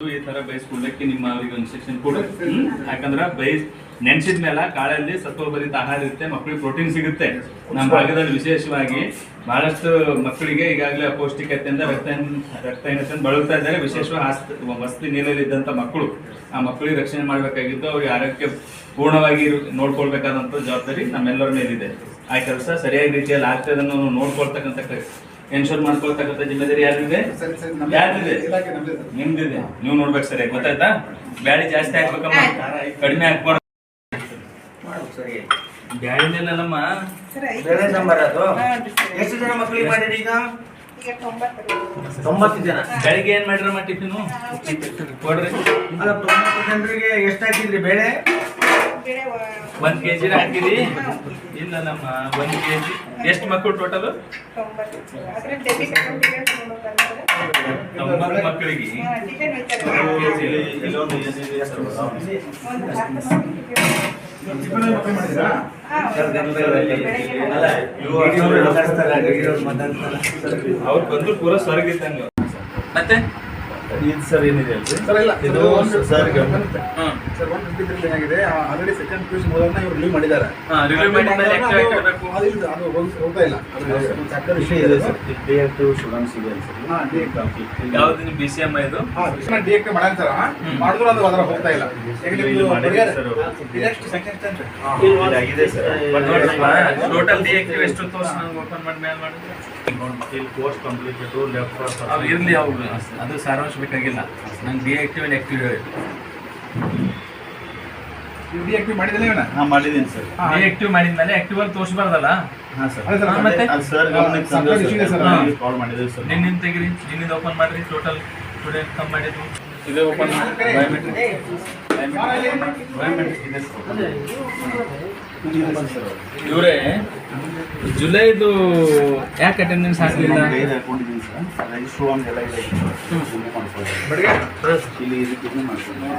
ಈ ತರ ಬೇಯಿಸ್ಕೊಳ್ಳಕ್ಕೆ ನಿಮ್ಮ ಅವ್ರಿಗೆ ಒಂದು ಸೆಕ್ಷನ್ ಕೊಡು? ಯಾಕಂದ್ರೆ ಬೇಯಿಸ್, ನೆನ್ಸಿದ ಮೇಲೆ ಕಾಳಲ್ಲಿ ಸತ್ವಭರಿತ ಆಹಾರ ಇರುತ್ತೆ ಮಕ್ಕಳಿಗೆ ಪ್ರೋಟೀನ್ ಸಿಗುತ್ತೆ. ನಮ್ಮ ಭಾಗದಲ್ಲಿ ವಿಶೇಷವಾಗಿ ಬಹಳಷ್ಟು ಮಕ್ಕಳಿಗೆ ಈಗಾಗಲೇ ಅಪೌಷ್ಟಿಕತೆಯಿಂದ ರಕ್ತ ರಕ್ತಹೀನತೆಯಿಂದ ಬಳಲ್ತಾ ಇದ್ದಾರೆ. ವಿಶೇಷವಾಗಿ ವಸ್ತಿ ನೀರಲ್ಲಿ ಇದ್ದಂಥ ಮಕ್ಕಳು. ಆ ಮಕ್ಕಳಿಗೆ ರಕ್ಷಣೆ ಮಾಡಬೇಕಾಗಿದ್ದು ಅವ್ರಿಗೆ ಆರೋಗ್ಯ ಪೂರ್ಣವಾಗಿ ನೋಡ್ಕೊಳ್ಬೇಕಾದಂಥ ಜವಾಬ್ದಾರಿ ನಮ್ಮೆಲ್ಲರ ಮೇಲಿದೆ. ಆ ಕೆಲಸ ಸರಿಯಾಗಿ ರೀತಿಯಲ್ಲಿ ಆಗ್ತದೆ ಅನ್ನೋ ನೋಡ್ಕೊಳ್ತಕ್ಕಂಥ ಎನ್ಶೋರ್ ಮಾಡ್ಕೊಳ್ತಕ್ಕಂಥ ಜಿಮ್ಮೆದಾರಿ ಯಾರಿದೆ ಸರಿ ಸರಿ ನಮ್ದು ಯಾರಿದೆ ಇಲಾಖೆ ನಮ್ದೇ ಸರ್. ನಿಮ್ದಿದೆ. ನೀವು ನೋಡ್ಬೇಕು ಸರಿ ಗೊತ್ತಾಯ್ತಾ? ಬ್ಯಾಳಿ ಜಾಸ್ತಿ ಹಾಕ್ಬೇಕಮ್ಮ. ಕಡಿಮೆ ಹಾಕ್ಬಾರ್ದು. ಬ್ಯಾಳಿನೆಲ್ಲಮ್ಮ ಬೆಳೆ ನಂಬರ್ ಅದು? ಎಷ್ಟು ಜನ ಮಕ್ಕಳಿಗೆ ಮಾಡಿರಿ ಈಗ? ತೊಂಬತ್ತು. ಜನ. ಬೆಳಿಗ್ಗೆ ಏನ್ ಮಾಡಿರಮ್ಮ ಟಿಫಿನು? ಕೊಡ್ರಿ. ಅಲ್ಲ ತೊಂಬತ್ತು ಜನರಿಗೆ ಎಷ್ಟು ಹಾಕಿದ್ರಿ ಬೇಳೆ? ಒಂದ್ ಕೆಜಿ ಹಾಕಿರಿ ಇಲ್ಲ ನಮ್ಮ ಒಂದ್ ಕೆಜಿ ಎಷ್ಟು ಮಕ್ಕಳು ಟೋಟಲ್ ತೊಂಬತ್ತು ಮಕ್ಕಳಿಗೆ. ಅವ್ರು ಬಂದ್ರು ಪೂರ ಸ್ವರ್ಗ ಇದ್ದಂಗ ಮತ್ತೆ? ಇದು ಸರ್ ಏನಿದೆ ಸರ್ ಇಲ್ಲ. ಇದು ಸರ್ ಒಂದು- hmm sir one fifty three ಏನಾಗಿದೆ? ಆಲ್ರೆಡಿ ಸೆಕೆಂಡ್ ಪಿ ಯು ಇವ್ರು ರಿಲೀವ್ ಮಾಡಿದ್ದಾರೆ. ಅದು- ಅದು ಹೋಗ್ತಾ ಇಲ್ಲ. ವಿಷಯ ಇದೆ ಸರ್. ಡೇ ಟು ಸ್ಟೂಡೆಂಟ್ಸ್ ಇದೆ. ಯಾವ್ದು ಬಿ ಸಿ ಇದು ಸರ್ ಮಾಡಿದ್ರು ಅದು ಅದರ ಹೋಗ್ತಾ ಇಲ್ಲ? ಆಗಿದೆ ಸರ್. ಟೋಟಲ್ ಡಿ ಎಷ್ಟು ತೋರ್ಸ್ ನಂಗೆ ಓಪನ್ ಮಾಡಿ ಮೇಲೆ ಮಾಡಿ. ಇಲ್ಲಿ ಕೋರ್ಸ್ ಕಂಪ್ಲೀಟೆಡ್ ಲೆಫ್ಟ್ ಅವು ಇರ್ಲಿ ಅವು ಅದು ಸಾರಾಂಶ ಬೇಕಾಗಿಲ್ಲ ನಂಗೆ ಡಿ ಆಕ್ಟಿವ್ ಆ್ಯಂಡ್ ಆಕ್ಟಿವ್ ಹೇಳಿ ಇದು ಡಿಎಕ್ಟಿವ್ ಮಾಡಿದಿಲ್ಲ ಇವನ ಹಾಂ ಮಾಡಿದ್ದೀನಿ ಸರ್. ಹಾ. ಡಿ ಆಕ್ಟಿವ್ ಮಾಡಿದ್ಮೇಲೆ ಆಕ್ಟಿವ್ ಅಲ್ಲಿ ತೋರಿಸಬಾರ್ದಲ್ಲ? ಹಾಂ ಸರ್. ಮತ್ತೆ? ಸರ್ ಕಾಲ್ ಮಾಡಿದ್ದೀವಿ ನಿನ್ನಿಂದ ತೆಗಿರಿ ನಿನ್ನಿಂದ ಓಪನ್ ಮಾಡ್ರಿ ಟೋಟಲ್ ಟುಡೇ ಕಮ್ ಮಾಡಿದ್ದು. ಇದು ಓಪನ್ ಬಯೋಮೆಟ್ರಿಕ್ ಬಯೋಮೆಟ್ರಿಕ್ ಇದೆ ಇವರೇ ಜುಲೈದು ಯಾಕೆ ಅಟೆಂಡೆನ್ಸ್ ಹಾಕಲಿಲ್ಲ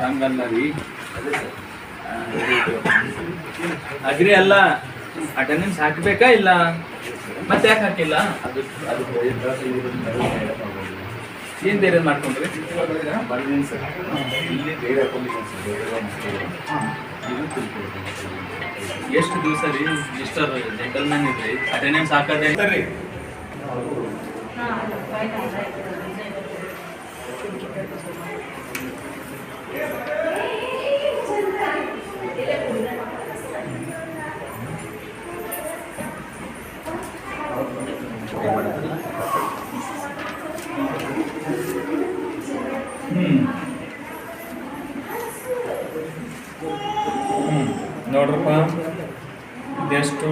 ಹಂಗಲ್ಲ ರೀ ಅಗ್ರಿ ಅಲ್ಲ. ಅಟೆಂಡೆನ್ಸ್ ಹಾಕಬೇಕಾ ಇಲ್ಲ? ಮತ್ತೆ ಯಾಕೆ ಹಾಕಿಲ್ಲ? ಏನ್ ಬೇರೆ ಮಾಡ್ಕೊಂಡ್ರಿ? ಇಲ್ಲಿ ಬೇರೆ ಎಷ್ಟು ದಿವಸ ರೀ? ಮಿಸ್ಟರ್ ಜೆಂಟಲ್ಮನ್ ಇದ್ರಿ. ಅಟೆಂಡೆನ್ಸ್ ಹಾಕದೆ? ಹ್ಮ್. ನೋಡ್ರಪ್ಪ. ಇದೆಷ್ಟು?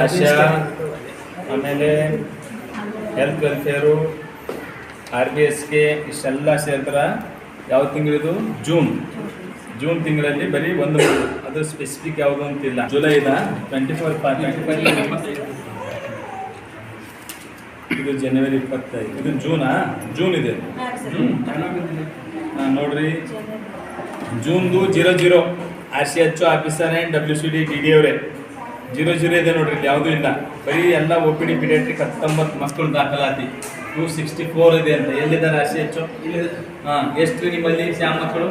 ಆಶಾ ಆಮೇಲೆ ಹೆಲ್ತ್ ವೆಲ್ಫೇರು ಆರ್ ಬಿ ಎಸ್ಗೆ ಇಷ್ಟೆಲ್ಲ ಸೇರ್ತಾರೆ. ಯಾವ ತಿಂಗಳಿದು ಜೂನ್ ಜೂನ್ ತಿಂಗಳಲ್ಲಿ ಬರೀ ಒಂದು. ಅದು ಸ್ಪೆಸಿಫಿಕ್ ಯಾವುದು ಅಂತಿಲ್ಲ. ಜುಲೈದ ಟ್ವೆಂಟಿ ಫೋರ್ ಟ್ವೆಂಟಿ ಫೈವ್ ಇದು ಜನವರಿ ಇಪ್ಪತ್ತೈದು. ಇದು ಜೂನಾ ಜೂನ್ ಇದೆ. ಹಾ, ನೋಡ್ರಿ. ಜೂನ್ದು zero zero R C H officer W C D D D ಅವರೇ? ಜೀರೋ ಜೀರೋ ಇದೆ ನೋಡ್ರಿ ಇಲ್ಲಿ ಯಾವುದೂ ಇಲ್ಲ. ಬರೀ ಎಲ್ಲ ಒ ಪಿ ಡಿ ಪಿಡಿಯಾಟ್ರಿಕ್ ಹತ್ತೊಂಬತ್ತು ಮಕ್ಕಳು ದಾಖಲಾತಿ. ಟೂ ಸಿಕ್ಸ್ಟಿ ಫೋರ್ ಇದೆ ಅಂತ. ಎಲ್ಲಿದ್ದಾರೆ ಆರ್ ಸಿ ಎಚ್ ಹಾಂ ಎಷ್ಟು ನಿಮ್ಮಲ್ಲಿ ಶ್ಯಾಮ್ ಮಕ್ಕಳು?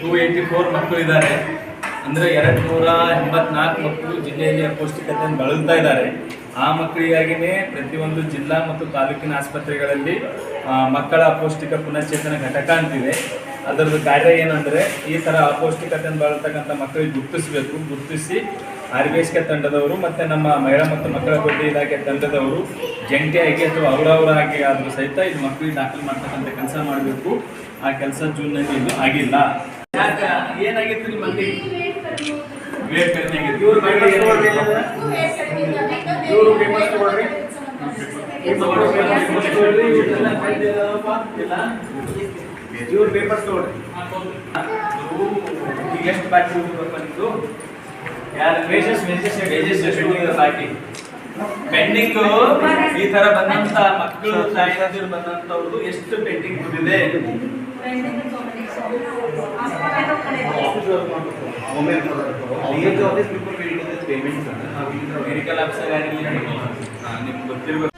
ಟೂ ಏಯ್ಟಿ ಫೋರ್ ಮಕ್ಕಳು ಇದ್ದಾರೆ ಅಂದರೆ ಎರಡು ನೂರ ಎಂಬತ್ನಾಲ್ಕು ಮಕ್ಕಳು ಜಿಲ್ಲೆಯಲ್ಲಿ ಅಪೌಷ್ಟಿಕತೆಯನ್ನು ಬಳಲ್ತಾ ಇದ್ದಾರೆ. ಆ ಮಕ್ಕಳಿಗಾಗಿಯೇ ಪ್ರತಿಯೊಂದು ಜಿಲ್ಲಾ ಮತ್ತು ತಾಲೂಕಿನ ಆಸ್ಪತ್ರೆಗಳಲ್ಲಿ ಮಕ್ಕಳ ಅಪೌಷ್ಟಿಕ ಪುನಶ್ಚೇತನ ಘಟಕ ಅಂತಿದೆ. ಅದರದ್ದು ಕಾರ್ಯ ಏನಂದರೆ ಈ ಥರ ಅಪೌಷ್ಟಿಕತೆಯನ್ನು ಬಳಸ್ತಕ್ಕಂಥ ಮಕ್ಕಳಿಗೆ ಗುರುತಿಸಬೇಕು ಗುರುತಿಸಿ ಆರ್ ಬಿ ಎಸ್ ಕೆ ತಂಡದವರು ಮತ್ತು ನಮ್ಮ ಮಹಿಳಾ ಮತ್ತು ಮಕ್ಕಳ ಅಭಿವೃದ್ಧಿ ಇಲಾಖೆ ತಂಡದವರು ಜಂಟಿಯಾಗಿ ಅಥವಾ ಅವರವರಾಗಿ ಆದರೂ ಸಹಿತ ಇದು ಮಕ್ಕಳಿಗೆ ದಾಖಲು ಮಾಡ್ತಕ್ಕಂಥ ಕೆಲಸ ಮಾಡಬೇಕು ಆ ಕೆಲಸ ಜೂನ್ನಲ್ಲಿ ಇದು ಆಗಿಲ್ಲ ಯಾಕೆ ಏನಾಗಿತ್ತು ನಿಮ್ಮ ಮಕ್ಕಳಿಗೆ ವೇಟ್ ಕಡಿಮೆ ಆಗಿತ್ತು ಇವ್ರ? ಇವರು ಪೇಪರ್ಸ್ ತಗೊಳ್ರಿ ಇವ್ರು ಪೇಪರ್ಸ್ ತಗೊಳ್ರಿ ಈಗ ಎಷ್ಟು ಬಾಕಿ ಬಂದಿದ್ದು ಯಾರು ವೇಜಸ್ ವೇಜಸ್ ವೇಜಸ್ ಪೆಂಡಿಂಗ್ ಬಾಕಿ ಪೆಂಡಿಂಗ್ ಈ ತರ ಬಂದಂತ ಮಕ್ಕಳು ತಾಯಿಯಂದಿರು ಬಂದಂತವ್ರದ್ದು ಎಷ್ಟು ಪೆಂಡಿಂಗ್ ಬಂದಿದೆ ಪೇಮೆಂಟ್ಸ್ ಮೆಡಿಕಲ್ ಆಫೀಸರ್ ಯಾರಿಲ್ಲ ನಿಮ್ಗೆ ಗೊತ್ತಿರ್ಬೇಕು.